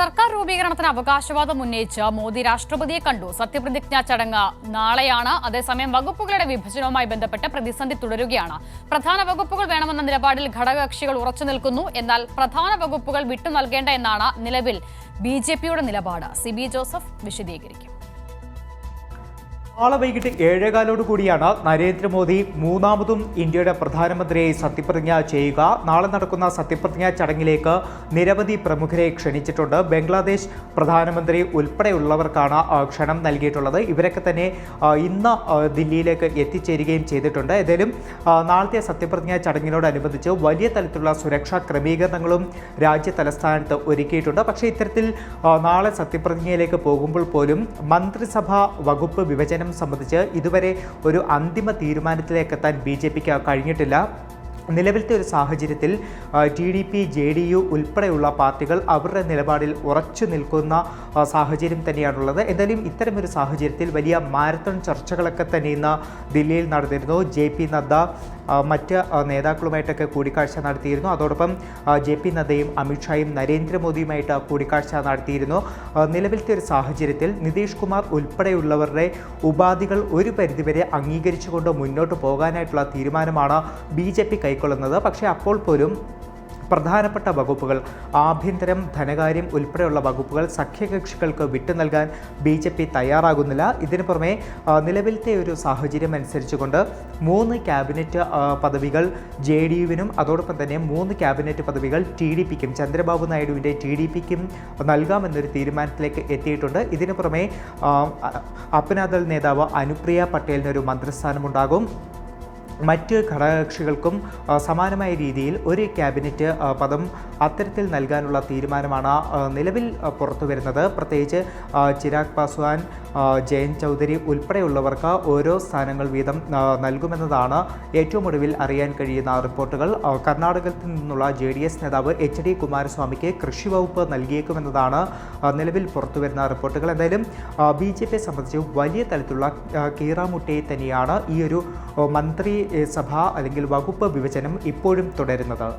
സർക്കാർ രൂപീകരണത്തിന് അവകാശവാദം ഉന്നയിച്ച് മോദി രാഷ്ട്രപതിയെ കണ്ടു. സത്യപ്രതിജ്ഞാ ചടങ്ങ് നാളെയാണ്. അതേസമയം വകുപ്പുകളുടെ വിഭജനവുമായി ബന്ധപ്പെട്ട് പ്രതിസന്ധി തുടരുകയാണ്. പ്രധാന വകുപ്പുകൾ വേണമെന്ന നിലപാടിൽ ഘടകകക്ഷികൾ ഉറച്ചു നിൽക്കുന്നു. എന്നാൽ പ്രധാന വകുപ്പുകൾ വിട്ടു നൽകേണ്ട എന്നാണ് നിലവിൽ ബി ജെ പിയുടെ നിലപാട്. സി ബി ജോസഫ് വിശദീകരിക്കും. നാളെ വൈകിട്ട് ഏഴേകാലോട് കൂടിയാണ് നരേന്ദ്രമോദി മൂന്നാമതും ഇന്ത്യയുടെ പ്രധാനമന്ത്രിയായി സത്യപ്രതിജ്ഞ ചെയ്യുക. നാളെ നടക്കുന്ന സത്യപ്രതിജ്ഞ ചടങ്ങിലേക്ക് നിരവധി പ്രമുഖരെ ക്ഷണിച്ചിട്ടുണ്ട്. ബംഗ്ലാദേശ് പ്രധാനമന്ത്രി ഉൾപ്പെടെയുള്ളവർക്കാണ് ക്ഷണം നൽകിയിട്ടുള്ളത്. ഇവരൊക്കെ തന്നെ ഇന്ന് ദില്ലിയിലേക്ക് എത്തിച്ചേരുകയും ചെയ്തിട്ടുണ്ട്. ഏതായാലും നാളത്തെ സത്യപ്രതിജ്ഞാ ചടങ്ങിനോടനുബന്ധിച്ച് വലിയ തലത്തിലുള്ള സുരക്ഷാ ക്രമീകരണങ്ങളും രാജ്യ തലസ്ഥാനത്ത് ഒരുക്കിയിട്ടുണ്ട്. പക്ഷേ ഇത്തരത്തിൽ നാളെ സത്യപ്രതിജ്ഞയിലേക്ക് പോകുമ്പോൾ പോലും മന്ത്രിസഭാ വകുപ്പ് വിഭജനം സംബന്ധിച്ച് ഇതുവരെ ഒരു അന്തിമ തീരുമാനത്തിലേക്ക് എത്താൻ ബി ജെ പിക്ക് കഴിഞ്ഞിട്ടില്ല. നിലവിലത്തെ ഒരു സാഹചര്യത്തിൽ T D P J D U ഉൾപ്പെടെയുള്ള പാർട്ടികൾ അവരുടെ നിലപാടിൽ ഉറച്ചു നിൽക്കുന്ന സാഹചര്യം തന്നെയാണുള്ളത്. എന്തായാലും ഇത്തരമൊരു സാഹചര്യത്തിൽ വലിയ മാരത്തൺ ചർച്ചകളൊക്കെ തന്നെ ഇന്ന് ദില്ലിയിൽ നടന്നിരുന്നു. ജെ പി നദ്ദ മറ്റ് നേതാക്കളുമായിട്ടൊക്കെ കൂടിക്കാഴ്ച നടത്തിയിരുന്നു. അതോടൊപ്പം ജെ പി നദ്ദയും അമിത്ഷായും നരേന്ദ്രമോദിയുമായിട്ട് കൂടിക്കാഴ്ച നടത്തിയിരുന്നു. നിലവിലത്തെ ഒരു സാഹചര്യത്തിൽ നിതീഷ് കുമാർ ഉൾപ്പെടെയുള്ളവരുടെ ഉപാധികൾ ഒരു പരിധിവരെ അംഗീകരിച്ചുകൊണ്ട് മുന്നോട്ട് പോകാനായിട്ടുള്ള തീരുമാനമാണ് ബി കൈക്കൊള്ളുന്നത്. പക്ഷേ അപ്പോൾ പോലും പ്രധാനപ്പെട്ട വകുപ്പുകൾ. ആഭ്യന്തരം ധനകാര്യം ഉൾപ്പെടെയുള്ള വകുപ്പുകൾ സഖ്യകക്ഷികൾക്ക് വിട്ടു നൽകാൻ ബി ജെ പി തയ്യാറാകുന്നില്ല. ഇതിനു പുറമെ നിലവിലത്തെ ഒരു സാഹചര്യം അനുസരിച്ചുകൊണ്ട് മൂന്ന് ക്യാബിനറ്റ് പദവികൾ ജെ ഡി യുവിനും അതോടൊപ്പം തന്നെ മൂന്ന് ക്യാബിനറ്റ് പദവികൾ ടി ഡി പിക്കും ചന്ദ്രബാബു നായിഡുവിന്റെ ടി ഡി പിക്കും നൽകാമെന്നൊരു തീരുമാനത്തിലേക്ക് എത്തിയിട്ടുണ്ട്. ഇതിനു പുറമെ അപ്നാദൾ നേതാവ് അനുപ്രിയ പട്ടേലിനൊരു മന്ത്രിസ്ഥാനമുണ്ടാകും. മറ്റ് ഘടകകക്ഷികൾക്കും സമാനമായ രീതിയിൽ ഒരു ക്യാബിനറ്റ് പദം അത്തരത്തിൽ നൽകാനുള്ള തീരുമാനമാണ് നിലവിൽ പുറത്തു വരുന്നത്. പ്രത്യേകിച്ച് ചിരാഗ് പാസ്വാൻ ജയൻ ചൗധരി ഉൾപ്പെടെയുള്ളവർക്ക് ഓരോ സ്ഥാനങ്ങൾ വീതം നൽകുമെന്നതാണ് ഏറ്റവും ഒടുവിൽ അറിയാൻ കഴിയുന്ന റിപ്പോർട്ടുകൾ. കർണാടകത്തിൽ നിന്നുള്ള ജെ ഡി എസ് നേതാവ് എച്ച് ഡി കുമാരസ്വാമിക്ക് കൃഷി വകുപ്പ് നൽകിയേക്കുമെന്നതാണ് നിലവിൽ പുറത്തുവരുന്ന റിപ്പോർട്ടുകൾ. എന്തായാലും ബി ജെ പിയെ സംബന്ധിച്ച് വലിയ തലത്തിലുള്ള കീറാമുട്ടയെ തന്നെയാണ് ഈ ഒരു ആ, മന്ത്രി സഭ അല്ലെങ്കിൽ വകുപ്പ് വിഭജനം ഇപ്പോഴും തുടരുന്നത്.